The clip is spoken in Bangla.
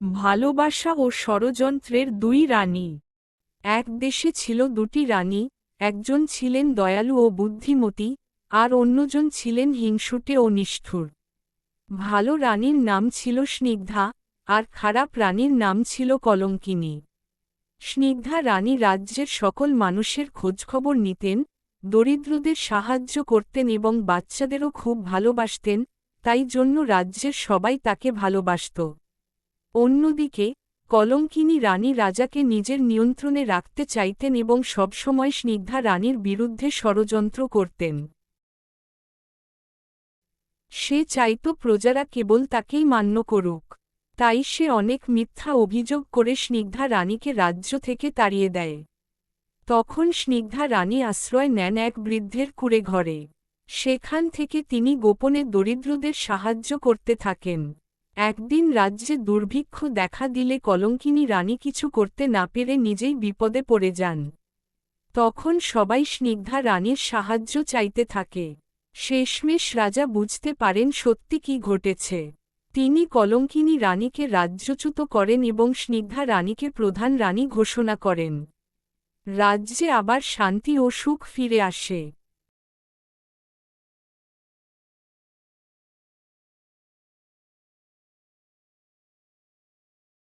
ভালোবাসা ও ষড়যন্ত্রের দুই রানী। এক দেশে ছিল দুটি রানী, একজন ছিলেন দয়ালু ও বুদ্ধিমতী, আর অন্যজন ছিলেন হিংসুটে ও নিষ্ঠুর। ভালো রানীর নাম ছিল স্নিগ্ধা, আর খারাপ রানীর নাম ছিল কলঙ্কিনী। স্নিগ্ধা রানী রাজ্যের সকল মানুষের খোঁজখবর নিতেন, দরিদ্রদের সাহায্য করতেন এবং বাচ্চাদেরও খুব ভালোবাসতেন, তাই জন্য রাজ্যের সবাই তাকে ভালোবাসত। অন্যদিকে, কলঙ্কিনী রানী রাজাকে নিজের নিয়ন্ত্রণে রাখতে চাইতেন এবং সবসময় স্নিগ্ধা রানীর বিরুদ্ধে ষড়যন্ত্র করতেন। সে চাইত প্রজারা কেবল তাকেই মান্য করুক। তাই সে অনেক মিথ্যা অভিযোগ করে স্নিগ্ধা রানীকে রাজ্য থেকে তাড়িয়ে দেয়। তখন স্নিগ্ধা রানী আশ্রয় নেন এক বৃদ্ধের কুড়ে ঘরে। সেখান থেকে তিনি গোপনে দরিদ্রদের সাহায্য করতে থাকেন। একদিন রাজ্যে দুর্ভিক্ষ দেখা দিলে কলঙ্কিনী রানী কিছু করতে না পেরে নিজেই বিপদে পড়ে যান। তখন সবাই স্নিগ্ধা রানীর সাহায্য চাইতে থাকে। শেষমেশ রাজা বুঝতে পারেন সত্যি কি ঘটেছে। তিনি কলঙ্কিনী রানীকে রাজ্যচ্যুত করেন এবং স্নিগ্ধা রানীকে প্রধান রানী ঘোষণা করেন। রাজ্যে আবার শান্তি ও সুখ ফিরে আসে।